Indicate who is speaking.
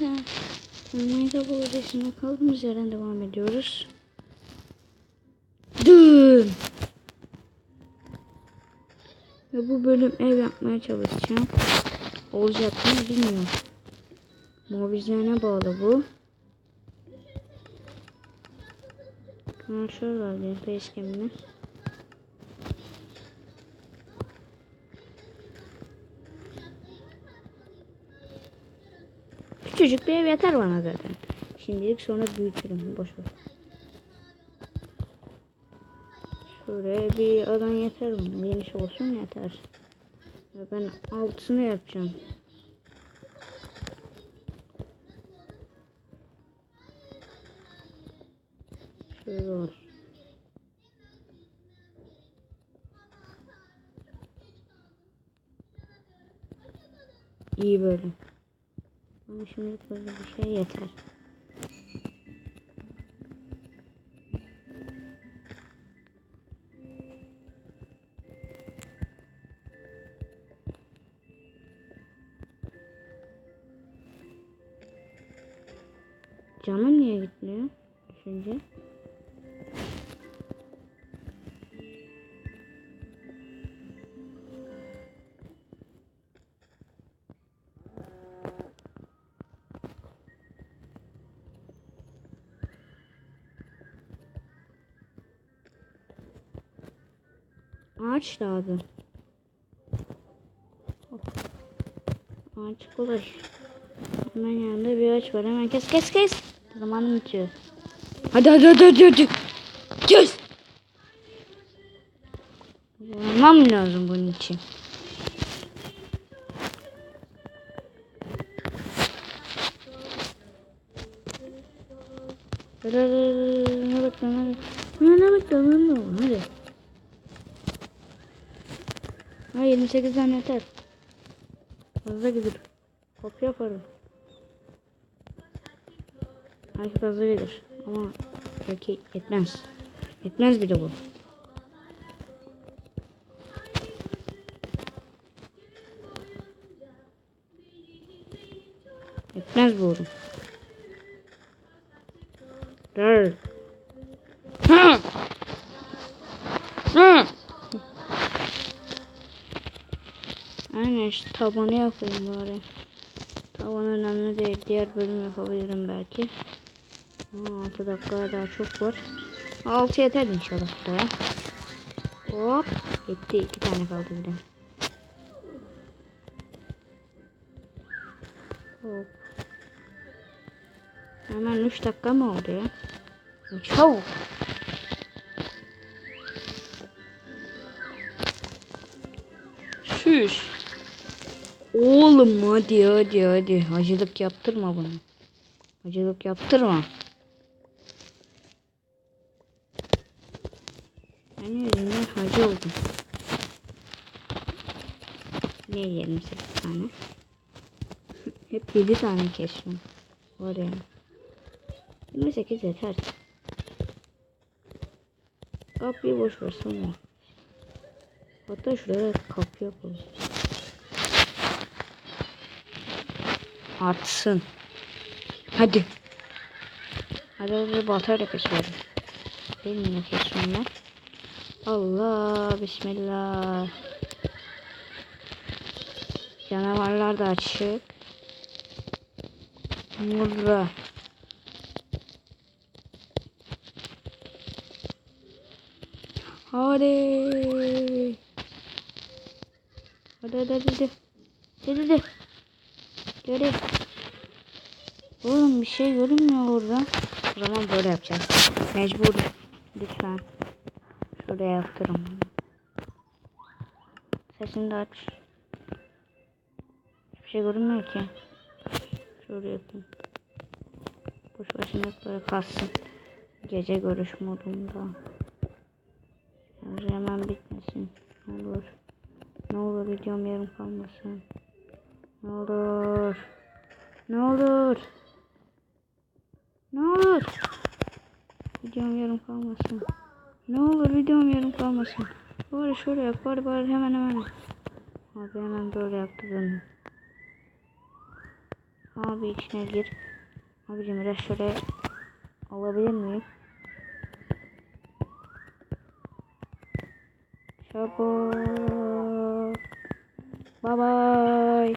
Speaker 1: arkadaşlar. Minecraft odasında kaldığımız yerden devam ediyoruz. Dün. Ve bu bölüm ev yapmaya çalışacağım. Olacak mı bilmiyorum. Mobizyana bağlı bu. Ha şöyle var Küçücük bir ev yeter bana zaten. Şimdilik sonra büyütürüm. Boş ver. Şuraya bir alan yeter bana. Geniş olsun yeter. Ben altısını yapacağım. Şöyle olsun. İyi böyle. Ama şimdilik böyle bir şey yeter. Canım niye gitmiyor? Ağaç lazım. Hop. Ağaç kolay. Hemen yanında bir ağaç var. Hemen kes kes kes. Zamanım bitiyor. Hadi hadi hadi hadi. hadi. Kes. Yapmam lazım bunun için. Hadi hadi hadi. Ne bekliyorsun hadi. Ne bekliyorsun hadi. Ha 28 tane yeter. Fazla gelir. Kopya yaparım. Belki fazla gelir. Ama belki yetmez. Yetmez bile bu. Yetmez bu oğlum. Dur. Hı. Hı. İşte tabanı yapayım bari. Taban önemli değil. Diğer bölüm yapabilirim belki. Aa, 6 dakika daha çok var. 6 yeter inşallah buraya. Hop. Yetti. 2 tane kaldı bir de. Hop. Hemen 3 dakika mı oldu ya? Çabuk. Şüş. Oğlum hadi hadi hadi. Hacılık yaptırma bunu. Hacılık yaptırma. Ben yüzünden hacı oldum. Ne 28 tane? Hep 7 tane kesiyorum. Var ya. 28 yeter. Kapıyı boş ver sonra. Hatta şuraya kapı yapalım. Artsın. Hadi. Hadi hadi baltayla kesiyorum. Elimle kesiyorum ben. Allah bismillah. Canavarlar da açık. Murra. Hadi. Hadi hadi hadi. Hadi hadi. Geri. Oğlum bir şey görünmüyor orada. O zaman böyle yapacağız. Mecbur. Lütfen. Şuraya yaptırım. Sesini de aç. Hiçbir şey görünmüyor ki. Şuraya yapayım. Boş başına böyle kalsın. Gece görüş modunda. Hemen bitmesin. Ne olur. Ne olur videom yarım kalmasın. Ne olur. Ne olur. Ne olur. Videom yarım kalmasın. Ne olur videom yarım kalmasın. Bari şöyle yap. Bari bari hemen hemen. Abi hemen böyle yaptı beni. Abi içine gir. Abicim biraz şöyle alabilir miyim? Çabuk. Baba.